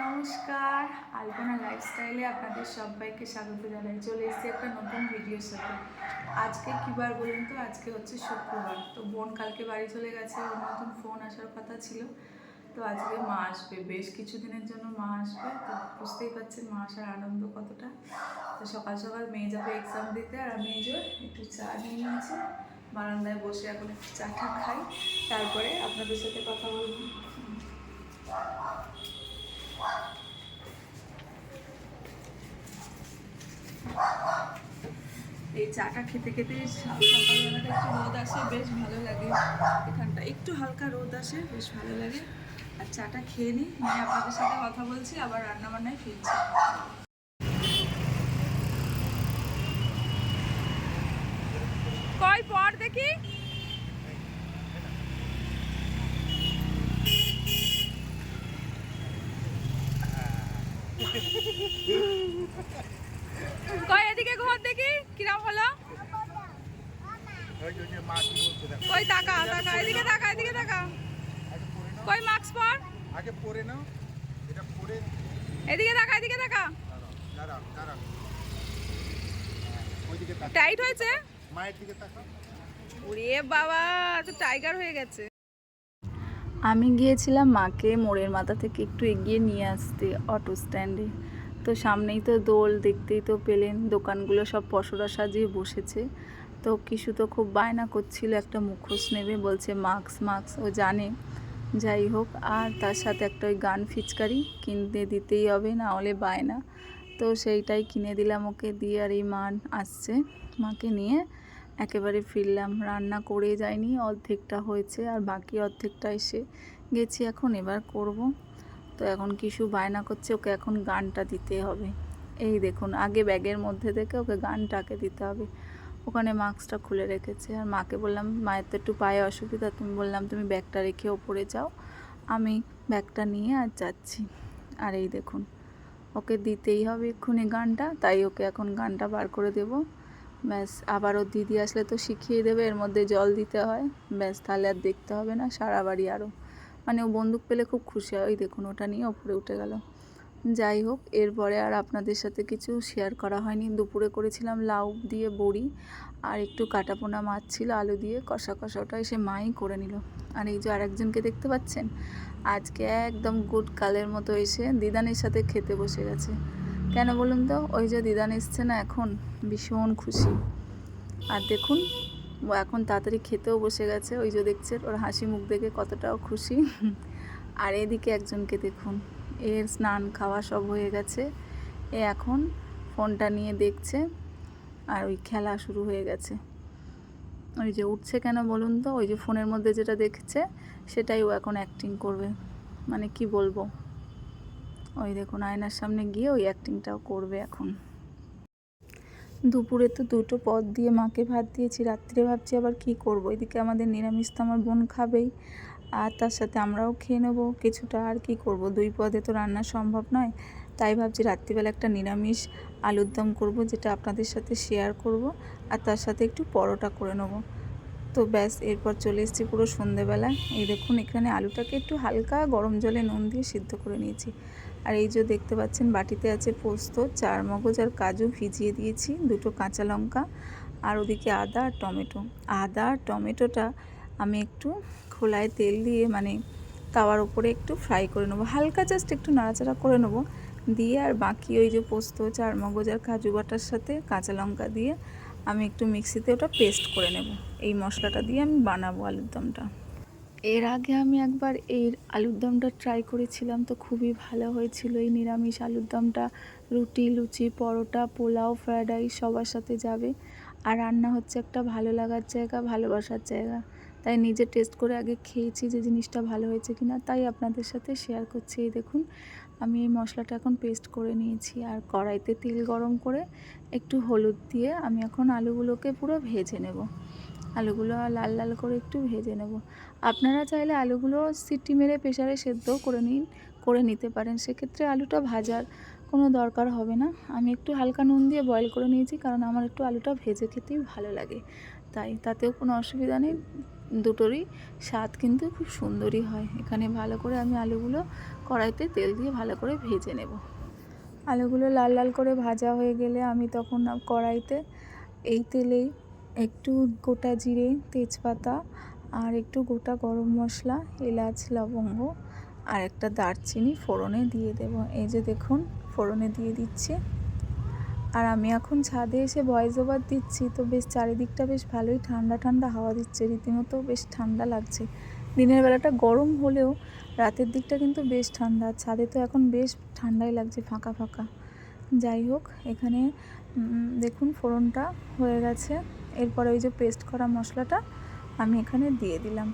নমস্কার, আলপনা লাইফস্টাইলে আপনাদের সবাইকে স্বাগত জানাই। চলে এসেছি একটা নতুন ভিডিওর সাথে। আজকে কী বার বলুন তো? আজকে হচ্ছে শুক্রবার। তো বোন কালকে বাড়ি চলে গেছে, ওর নতুন ফোন আসার কথা ছিল। তো আজকে মা আসবে। বেশ কিছুদিনের জন্য মা আসবে, তো বুঝতেই পারছেন মা আসার আনন্দ কতটা। তো সকাল সকাল মেয়ে যাবে এক্সাম দিতে, আর আমি এই একটু চা নিয়ে নিয়েছি। বারান্দায় বসে এখন একটু চা টা খাই, তারপরে আপনাদের সাথে কথা বলব। এই চাটা খেতে খেতে সকালবেলাটা একটু রোদ আসে, বেশ ভালো লাগে। এখানটা একটু হালকা রোদ আসে, বেশ ভালো লাগে। আর চাটা খেয়ে নিই, নিয়ে আপনাদের সাথে কথা বলছি, আবার রান্না বান্নায় ফিরছি কয় পর দেখি কয় এদিকে ঘর দেখি কিরম হলো? কই তাকা তাকা এদিকে তাকা এদিকে তাকা। কই মাস্ক পর? আগে পরে নাও এটা পরে এদিকে তাকা এদিকে তাকা। দাঁড়াও দাঁড়াও টাইট হয়েছে? মায়ের দিকে তাকাও। ওরে বাবা তো টাইগার হয়ে গেছে। আমি গিয়েছিলাম মাকে মোড়ের মাথা থেকে একটু এগিয়ে নিয়ে আসতে অটো স্ট্যান্ডে তো সামনেই তো দোল, দেখতেই তো পেলেন, দোকানগুলো সব পসরা সাজিয়ে বসেছে। তো কিছু তো খুব বায়না করছিল, একটা মুখোশ নেবে, বলছে, মাস্ক মাস্ক। ও জানে। যাই হোক, আর তার সাথে একটা ওই গান ফিচকারি কিনতে দিতেই হবে, না হলে বায়না। তো সেইটাই কিনে দিলাম ওকে, দিয়ে আর এই মান আসছে মাকে নিয়ে। একেবারে ফিরলাম, রান্না করে যায়নি অর্ধেকটা হয়েছে আর বাকি অর্ধেকটা এসে গেছি এখন, এবার করব। তো এখন কিছু বায়না করছে, ওকে এখন গানটা দিতে হবে। এই দেখুন, আগে ব্যাগের মধ্যে থেকে ওকে গানটাকে দিতে হবে। ওখানে মাস্কটা খুলে রেখেছে। আর মাকে বললাম, মায়ের তো একটু পায়ে অসুবিধা। তুমি বললাম, তুমি ব্যাগটা রেখে ওপরে যাও, আমি ব্যাগটা নিয়ে আর যাচ্ছি। আর এই দেখুন, ওকে দিতেই হবে এক্ষুনি গানটা, তাই ওকে এখন গানটা বার করে দেবো। ব্যাস, আবারও দিদি আসলে তো শিখিয়ে দেবে, এর মধ্যে জল দিতে হয়। ব্যাস, তাহলে আর দেখতে হবে না, সারা বাড়ি আরও। মানে ও বন্দুক পেলে খুব খুশি হয়। ওই দেখুন, ওটা নিয়ে ওপরে উঠে গেল। যাই হোক, এরপরে আর আপনাদের সাথে কিছু শেয়ার করা হয়নি। দুপুরে করেছিলাম লাউ দিয়ে বড়ি আর একটু কাটাপোনা মাছ ছিল, আলু দিয়ে কষা কষা ওটা এসে মাই করে নিল। আর এই যে আরেকজনকে দেখতে পাচ্ছেন? আজকে একদম গুড কালের মতো এসে দিদানের সাথে খেতে বসে গেছে। কেন বলুন তো? ওই যে দিদান এসছে না এখন, ভীষণ খুশি। আর দেখুন, ও এখন তাড়াতাড়ি খেতেও বসে গেছে, ওই যে দেখছে ওর হাসি মুখ দেখে কতটাও খুশি। আর এদিকে একজনকে দেখুন, এর স্নান খাওয়া সব হয়ে গেছে। এ এখন ফোনটা নিয়ে দেখছে, আর ওই খেলা শুরু হয়ে গেছে। ওই যে উঠছে কেন বলুন তো? ওই যে ফোনের মধ্যে যেটা দেখছে, সেটাই ও এখন অ্যাক্টিং করবে। মানে কি বলব? ওই দেখুন, আয়নার সামনে গিয়ে ওই অ্যাক্টিংটাও করবে এখন। দুপুরে তো দুটো পদ দিয়ে মাকে ভাত দিয়েছি, রাত্রে ভাবছি আবার কি করব? এদিকে আমাদের নিরামিষ তো আমার বোন খাবেই, আর তার সাথে আমরাও খেয়ে নেব, কিছুটা আর কি করব? দুই পদে তো রান্না সম্ভব নয়, তাই ভাবছি রাত্রিবেলা একটা নিরামিষ আলুর দম করব, যেটা আপনাদের সাথে শেয়ার করব, আর তার সাথে একটু পরোটা করে নেব। তো ব্যাস, এরপর চলে এসেছি পুরো সন্ধেবেলা এই দেখুন, এখানে আলুটাকে একটু হালকা গরম জলে নুন দিয়ে সিদ্ধ করে নিয়েছি। আর এই যে দেখতে পাচ্ছেন, বাটিতে আছে পোস্ত, চার মগজ আর কাজু ভিজিয়ে দিয়েছি, দুটো কাঁচা লঙ্কা আর ওদিকে আদা আর টমেটো। আদা আর টমেটোটা আমি একটু খোলায় তেল দিয়ে মানে তাওয়ার ওপরে একটু ফ্রাই করে নেব। হালকা জাস্ট একটু নাড়াচাড়া করে নেব। দিয়ে আর বাকি ওই যে পোস্ত, চার মগজ আর কাজু বাটার সাথে কাঁচা লঙ্কা দিয়ে আমি একটু মিক্সিতে ওটা পেস্ট করে নেব। এই মশলাটা দিয়ে আমি বানাবো আলুর দমটা এর আগে আমি একবার এই আলুর দমটা ট্রাই করেছিলাম, তো খুবই ভালো হয়েছিল। এই নিরামিষ আলুর দমটা, রুটি, লুচি, পরোটা, পোলাও ফ্রায়েড রাইস সবার সাথে যাবে। আর রান্না হচ্ছে একটা ভালো লাগার জায়গা, ভালোবাসার জায়গা। তাই নিজে টেস্ট করে আগে খেয়েছি যে জিনিসটা ভালো হয়েছে কিনা, তাই আপনাদের সাথে শেয়ার করছি। এই দেখুন, আমি এই মশলাটা এখন পেস্ট করে নিয়েছি। আর কড়াইতে তেল গরম করে একটু হলুদ দিয়ে আমি এখন আলুগুলোকে পুরো ভেজে নেব। আলুগুলো লাল লাল করে একটু ভেজে নেব। আপনারা চাইলে আলুগুলো সিটি মেরে প্রেশারে সেদ্ধও করে নিন, করে নিতে পারেন। সেক্ষেত্রে আলুটা ভাজার কোনো দরকার হবে না। আমি একটু হালকা নুন দিয়ে বয়েল করে নিয়েছি কারণ আমার একটু আলুটা ভেজে খেতেই ভালো লাগে। তাই তাতেও কোনো অসুবিধা নেই। দুটোরই স্বাদ কিন্তু খুব সুন্দরই হয়। এখানে ভালো করে আমি আলুগুলো কড়াইতে তেল দিয়ে ভালো করে ভেজে নেব। আলুগুলো লাল লাল করে ভাজা হয়ে গেলে আমি তখন কড়াইতে এই তেলেই একটু গোটা জিরে, তেজপাতা আর একটু গোটা গরম মশলা, এলাচ, লবঙ্গ আর একটা দারচিনি ফোড়নে দিয়ে দেব। এই যে দেখুন, ফোড়নে দিয়ে দিচ্ছি। আর আমি এখন ছাদে এসে ভয়েস ওভার দিচ্ছি, তো বেশ চারিদিকটা বেশ ভালোই ঠান্ডা ঠান্ডা হাওয়া দিচ্ছে, রীতিমতো বেশ ঠান্ডা লাগছে। দিনের বেলাটা গরম হলেও রাতের দিকটা কিন্তু বেশ ঠান্ডা, ছাদে তো এখন বেশ ঠান্ডাই লাগছে, ফাঁকা ফাঁকা। যাই হোক, এখানে দেখুন ফোড়নটা হয়ে গেছে। এরপরে ওই যে পেস্ট করা মশলাটা আমি এখানে দিয়ে দিলাম।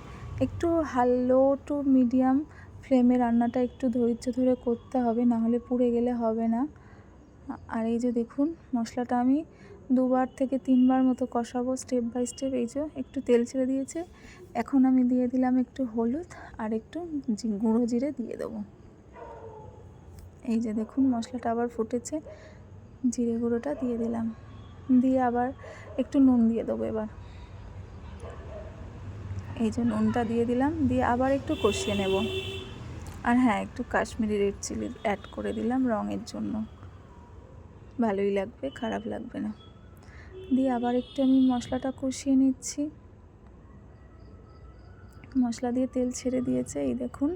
একটু হালো টু মিডিয়াম ফ্লেমে রান্নাটা একটু ধৈর্য ধরে করতে হবে না হলে পুড়ে গেলে হবে না। আর এই যে দেখুন, মশলাটা আমি দুবার থেকে তিনবার মতো কষাবো স্টেপ বাই স্টেপ এই যে একটু তেল ছেড়ে দিয়েছে, এখন আমি দিয়ে দিলাম একটু হলুদ আর একটু গুঁড়ো জিরে দিয়ে দেবো। এই যে দেখুন, মশলাটা আবার ফুটেছে, জিরে গুঁড়োটা দিয়ে দিলাম। দিয়ে আবার একটু নুন দিয়ে দেবো এবার। এই যে নুনটা দিয়ে দিলাম, দিয়ে আবার একটু কষিয়ে নেব। আর হ্যাঁ একটু কাশ্মীরি রেড চিলি অ্যাড করে দিলাম রঙের জন্য। ভালোই লাগবে, খারাপ লাগবে না। দিয়ে আবার একটু আমি মশলাটা কষিয়ে নিচ্ছি। মশলা দিয়ে তেল ছেড়ে দিয়েছে, এই দেখুন।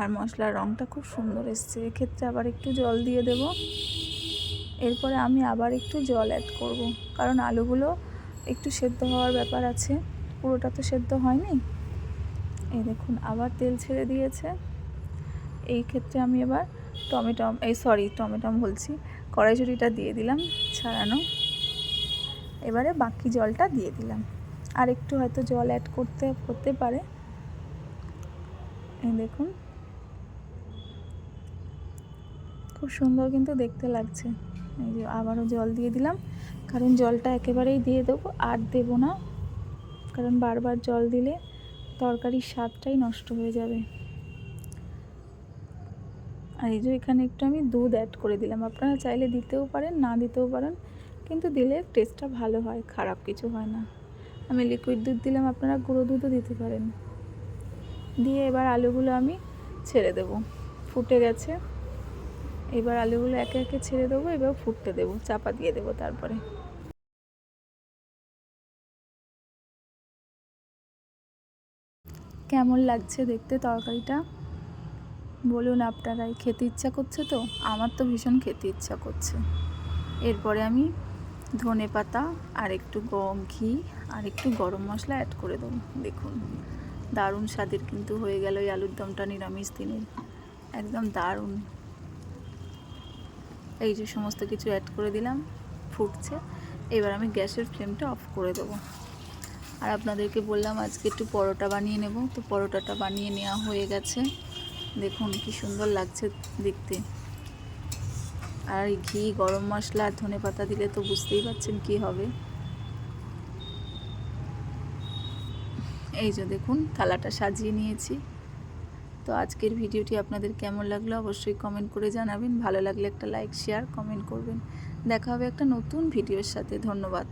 আর মশলার রঙটা খুব সুন্দর এসছে। এক্ষেত্রে আবার একটু জল দিয়ে দেব। এরপরে আমি আবার একটু জল অ্যাড করব। কারণ আলুগুলো একটু সেদ্ধ হওয়ার ব্যাপার আছে, পুরোটা তো সেদ্ধ হয়নি। এই দেখুন, আবার তেল ছেড়ে দিয়েছে। এই ক্ষেত্রে আমি এবার টমেটম এই সরি টমেটম বলছি, কড়াইশুঁটিটা দিয়ে দিলাম ছাড়ানো। এবারে বাকি জলটা দিয়ে দিলাম। আর একটু হয়তো জল অ্যাড করতে করতে পারে। এই দেখুন, খুব সুন্দর কিন্তু দেখতে লাগছে। এই যে আবারও জল দিয়ে দিলাম। কারণ জলটা একেবারেই দিয়ে দেবো, আর দেবো না। কারণ বারবার জল দিলে তরকারির স্বাদটাই নষ্ট হয়ে যাবে। আর এই যে এখানে একটু আমি দুধ অ্যাড করে দিলাম। আপনারা চাইলে দিতেও পারেন, না দিতেও পারেন, কিন্তু দিলে টেস্টটা ভালো হয়, খারাপ কিছু হয় না। আমি লিকুইড দুধ দিলাম, আপনারা গুঁড়ো দুধও দিতে পারেন। দিয়ে এবার আলুগুলো আমি ছেড়ে দেব। ফুটে গেছে। এবার আলুগুলো একে একে ছেড়ে দেবো, এবার ফুটতে দেবো, চাপা দিয়ে দেবো তারপরে। কেমন লাগছে দেখতে তরকারিটা? বলুন আপনারাই, খেতে ইচ্ছা করছে তো? আমার তো ভীষণ খেতে ইচ্ছা করছে। এরপরে আমি ধনে পাতা আর একটু গ- ঘি আর একটু গরম মশলা অ্যাড করে দেবো, দেখুন। দারুণ স্বাদের কিন্তু হয়ে গেল এই আলুর দমটা নিরামিষ দিনের। একদম দারুণ। এই যে সমস্ত কিছু অ্যাড করে দিলাম, ফুটছে। এবার আমি গ্যাসের ফ্লেমটা অফ করে দেবো। আর আপনাদেরকে বললাম আজকে একটু পরোটা বানিয়ে নেব। তো পরোটাটা বানিয়ে নেওয়া হয়ে গেছে। দেখুন কি সুন্দর লাগছে দেখতে। আর ঘি, গরম মশলা, আর ধনে পাতা দিলে তো বুঝতেই পারছেন কি হবে। এই যে দেখুন থালাটা সাজিয়ে নিয়েছি। তো আজকের ভিডিওটি আপনাদের কেমন লাগল অবশ্যই কমেন্ট করে জানাবেন। ভালো লাগলে একটা লাইক শেয়ার কমেন্ট করবেন। দেখা হবে একটা নতুন ভিডিওর সাথে। ধন্যবাদ।